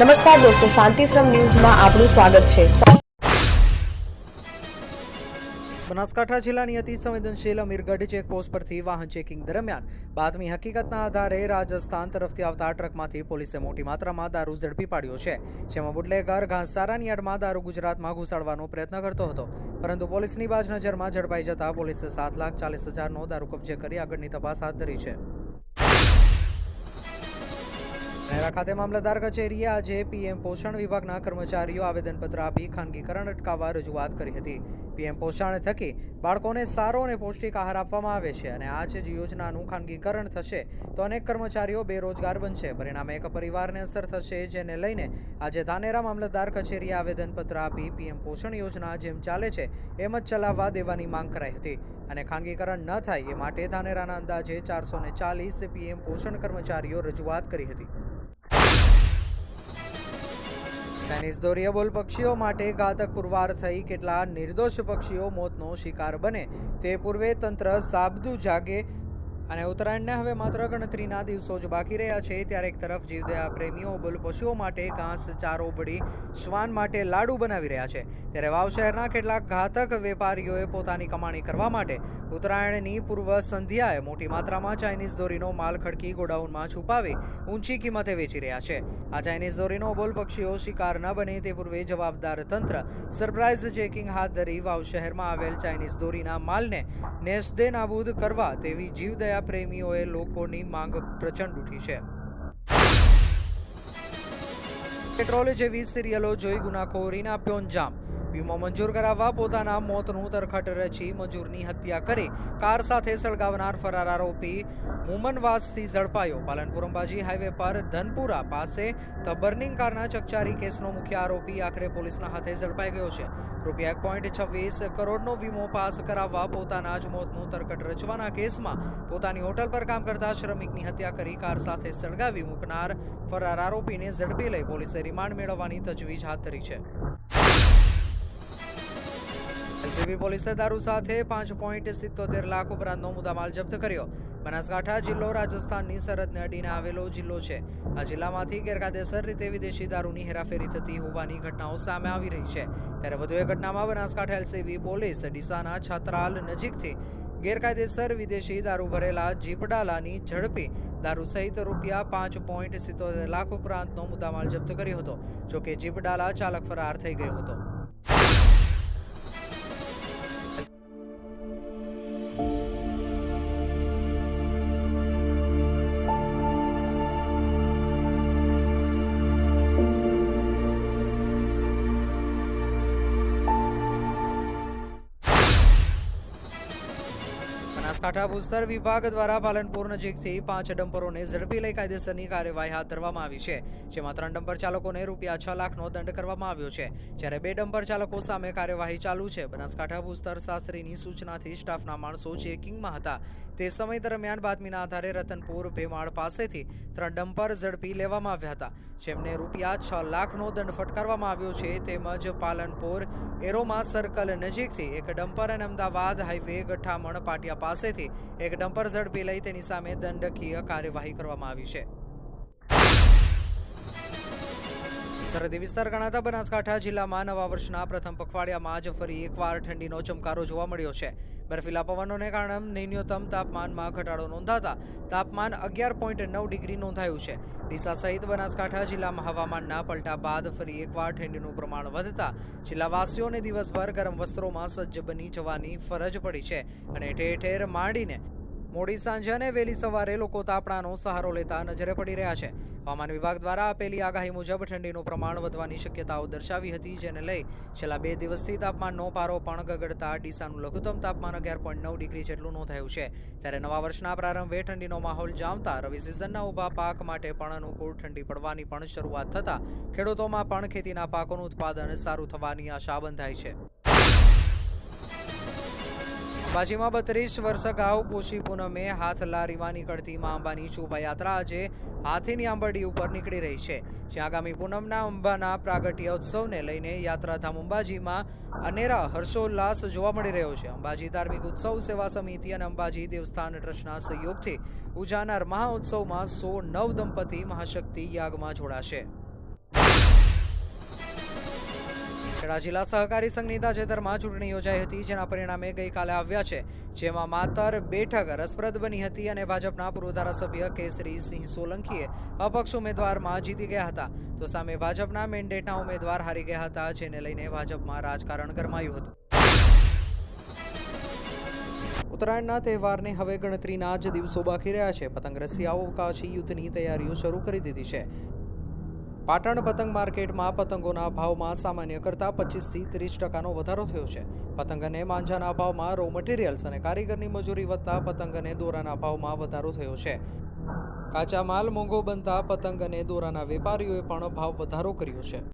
નમસ્કાર દોસ્તો, શાંતિશ્રમ ન્યૂઝમાં આપનું સ્વાગત છે. બનાસકાંઠા જિલ્લાની અતિ સંવેદનશીલ અમીરગઢ ચેકપોસ્ટ પરથી વાહન ચેકિંગ દરમિયાન બાતમી હકીકતના આધારે રાજસ્થાન તરફથી આવતા ટ્રકમાંથી પોલીસે મોટી માત્રામાં દારૂ ઝડપી પાડ્યો છે, જેમાં બુટલેગર ઘાસચારાની યાર્ડમાં દારૂ ગુજરાતમાં ઘુસાડવાનો પ્રયત્ન કરતો હતો. પરંતુ પોલીસની બાજ નજરમાં ઝડપાઈ જતા પોલીસે સાત લાખ ચાલીસ હજારનો દારૂ કબજે કરી આગળની તપાસ હાથ ધરી છે. નેરા ખાતે મામલતદાર કચેરીએ આજે પીએમ પોષણ વિભાગના કર્મચારીઓ આવેદનપત્ર આપી ખાનગીકરણ અટકાવવા રજૂઆત કરી હતી. પીએમ પોષણ થકી બાળકોને સારો અને પૌષ્ટિક આહાર આપવામાં આવે છે અને આ જ યોજનાનું ખાનગીકરણ થશે તો અનેક કર્મચારીઓ બેરોજગાર બનશે. પરિણામે એક પરિવારને અસર થશે જેને લઈને આજે ધાનેરા મામલતદાર કચેરીએ આવેદનપત્ર આપી પીએમ પોષણ યોજના જેમ ચાલે છે એમ જ ચલાવવા દેવાની માંગ કરાઈ હતી. અને ખાનગીકરણ ન થાય એ માટે ધાનેરાના અંદાજે ચારસો ચાલીસ પીએમ પોષણ કર્મચારીઓ રજૂઆત કરી હતી. ચાઇનીઝ દોરીય પક્ષીઓ માટે ઘાતક પુરવાર થઈ કેટલા નિર્દોષ પક્ષીઓ મોતનો શિકાર બને તે પૂર્વે તંત્ર સાબદું જાગે અને ઉત્તરાયણને હવે માત્ર ગણતરીના દિવસો જ બાકી રહ્યા છે. ત્યારે એક તરફ જીવદયા પ્રેમીઓ બોલ પશુઓ માટે ઘાસ, ચારો વળી શ્વાન માટે લાડુ બનાવી રહ્યા છે. ત્યારે વાવ શહેરના કેટલાક ઘાતક વેપારીઓએ પોતાની કમાણી કરવા માટે ઉત્તરાયણની પૂર્વ સંધ્યાએ મોટી માત્રામાં ચાઇનીઝ દોરીનો માલ ખડકી ગોડાઉનમાં છુપાવી ઊંચી કિંમતે વેચી રહ્યા છે. આ ચાઇનીઝ દોરીનો બોલ પક્ષીઓ શિકાર ન બને તે પૂર્વે જવાબદાર તંત્ર સરપ્રાઇઝ ચેકિંગ હાથ ધરી વાવ શહેરમાં આવેલ ચાઇનીઝ દોરીના માલને નેસ્દે નાબૂદ કરવા તેવી જીવદયા પ્રેમીઓએ લોકોની માંગ પ્રચંડ ઉઠી છે. પેટ્રોલ જેવી સિરિયલો જોઈ ગુનાખોરીને આપ્યો અંજામ વીમો મંજૂર કરાવવા પોતાના મોતનું તરખટ રચી મજૂરની હત્યા કરી. કાર સાથે સળગાવનાર ફરાર આરોપી મુમનવાસથી ઝડપાયો. પાલનપુર અંબાજી હાઈવે પર ધનપુરા પાસે ધ બર્નિંગ કારના ચકચારી કેસનો મુખ્ય આરોપી આખરે પોલીસના હાથે ઝડપાઈ ગયો છે. રૂપિયા એક પોઈન્ટ છવ્વીસ કરોડનો વીમો પાસ કરાવવા પોતાના જ મોતનું તરકટ રચવાના કેસમાં પોતાની હોટલ પર કામ કરતા શ્રમિકની હત્યા કરી કાર સાથે સળગાવી મૂકનાર ફરાર આરોપીને ઝડપી લઈ પોલીસે રિમાન્ડ મેળવવાની તજવીજ હાથ ધરી છે. એલસીબી પોલીસે દારૂ સાથે પાંચ પોઈન્ટ સિત્તોતેર લાખ ઉપરાંતનો મુદ્દામાલ જપ્ત કર્યો. બનાસકાંઠા જિલ્લો, રાજસ્થાનની સરહદને અડીને આવેલો જિલ્લો છે. આ જિલ્લામાંથી ગેરકાયદેસર રીતે વિદેશી દારૂની હેરાફેરી થતી હોવાની ઘટનાઓ સામે આવી રહી છે. ત્યારે વધુ એક ઘટનામાં બનાસકાંઠા એલસીબી પોલીસ ડીસાના છાત્રાલ નજીકથી ગેરકાયદેસર વિદેશી દારૂ ભરેલા જીપડાલાની ઝડપી દારૂ સહિત રૂપિયા પાંચ પોઈન્ટ સિત્તોતેર લાખ ઉપરાંતનો મુદ્દામાલ જપ્ત કર્યો હતો, જોકે જીપડાલા ચાલક ફરાર થઈ ગયો હતો. બનાસકાંઠા ભૂસ્તર વિભાગ દ્વારા પાલનપુર નજીકથી પાંચ ડમ્પરોને ઝડપી લઈ કાયદેસરની કાર્યવાહી હાથ ધરવામાં આવી છે, જેમાં ત્રણ ડમ્પર ચાલકોને રૂપિયા છ લાખનો દંડ કરવામાં આવ્યો છે. જ્યારે બે ડમ્પર ચાલકો સામે કાર્યવાહી ચાલુ છે, બનાસકાંઠા ભૂસ્તર શાસ્ત્રીની સૂચનાથી સ્ટાફના માણસો ચેકિંગમાં હતા. તે સમય દરમિયાન બાતમીના આધારે રતનપુર ભેમાળ પાસેથી ત્રણ ડમ્પર ઝડપી લેવામાં આવ્યા હતા, જેમને રૂપિયા છ લાખનો દંડ ફટકારવામાં આવ્યો છે. તેમજ પાલનપુર એરોમા સર્કલ નજીકથી એક ડમ્પર અને અમદાવાદ હાઈવે ગઠામણ પાટિયા પાસેથી એક ડમ્પર ઝડપી લઈ તેની સામે દંડકીય કાર્યવાહી કરવામાં આવી છે. સરહદી વિસ્તાર ગણાતા બનાસકાંઠા જિલ્લામાં નવા વર્ષના પ્રથમ પખવાડિયામાં જ ફરી એકવાર ઠંડીનો ચમકારો જોવા મળ્યો છે. બર્ફીલા પવનોને કારણે ન્યૂનતમ તાપમાનમાં ઘટાડો નોંધાતા તાપમાન અગિયાર પોઈન્ટ નવ ડિગ્રી નોંધાયું છે. ડીસા સહિત બનાસકાંઠા જિલ્લામાં હવામાનના પલટા બાદ ફરી એકવાર ઠંડીનું પ્રમાણ વધતા જિલ્લાવાસીઓને દિવસભર ગરમ વસ્ત્રોમાં સજ્જ બની જવાની ફરજ પડી છે અને ઠેર ઠેર માંડીને મોડી સાંજે અને વહેલી સવારે લોકો તાપણાનો સહારો લેતા નજરે પડી રહ્યા છે. હવામાન વિભાગ દ્વારા આપેલી આગાહી મુજબ ઠંડીનું પ્રમાણ વધવાની શક્યતાઓ દર્શાવી હતી, જેને લઈ છેલ્લા બે દિવસથી તાપમાનનો પારો પણ ગગડતા ડીસાનું લઘુત્તમ તાપમાન અગિયાર પોઈન્ટ નવ ડિગ્રી જેટલું નોંધાયું છે. ત્યારે નવા વર્ષના પ્રારંભે ઠંડીનો માહોલ જામતા રવિ સિઝનના ઊભા પાક માટે પણ અનુકૂળ ઠંડી પડવાની પણ શરૂઆત થતાં ખેડૂતોમાં પણ ખેતીના પાકોનું ઉત્પાદન સારું થવાની આશા બંધાઈ છે. અંબાજીમાં બત્રીસ વર્ષ અગાઉ પોષી પૂનમે હાથ લારીમાં નીકળતી મા અંબાની શોભાયાત્રા આજે હાથીની આંબરડી ઉપર નીકળી રહી છે. જ્યાં આગામી પૂનમના અંબાના પ્રાગટ્ય ઉત્સવને લઈને યાત્રાધામ અંબાજીમાં અનેરા હર્ષોલ્લાસ જોવા મળી રહ્યો છે. અંબાજી ધાર્મિક ઉત્સવ સેવા સમિતિ અને અંબાજી દેવસ્થાન ટ્રસ્ટના સહયોગથી ઉજાનાર મહાઉત્સવમાં સો નવ દંપતી મહાશક્તિ યાગમાં જોડાશે. ખેડા જિલ્લા સહકારી સંઘની તાજેતરમાં ચૂંટણી યોજાઈ હતી, જેના પરિણામે ગઈકાલે આવ્યા છે, જેમાં માતર બેઠક રસપ્રદ બની હતી અને ભાજપના પૂર્વ ધારાસભ્ય કેસરી સિંહ સોલંકીએ અપક્ષ ઉમેદવારમાં જીતી ગયા હતા. તો સામે ભાજપના મેન્ડેટના ઉમેદવાર હારી ગયા હતા, જેને લઈને ભાજપમાં રાજકારણ ગરમાયું હતું. ઉત્તરાયણના તહેવારને હવે ગણતરીના જ દિવસો બાકી રહ્યા છે. પતંગ રસિયાઓ અવકાશી યુદ્ધની તૈયારીઓ શરૂ કરી દીધી છે. પાટણ પતંગ માર્કેટમાં પતંગોના ભાવમાં સામાન્ય કરતાં પચીસથી ત્રીસ ટકાનો વધારો થયો છે. પતંગ અને માંજાના ભાવમાં રો મટીરિયલ્સ અને કારીગરની મજૂરી વધતા પતંગ અને દોરાના ભાવમાં વધારો થયો છે. કાચા માલ મોંઘો બનતા પતંગ અને દોરાના વેપારીઓએ પણ ભાવ વધારો કર્યો છે.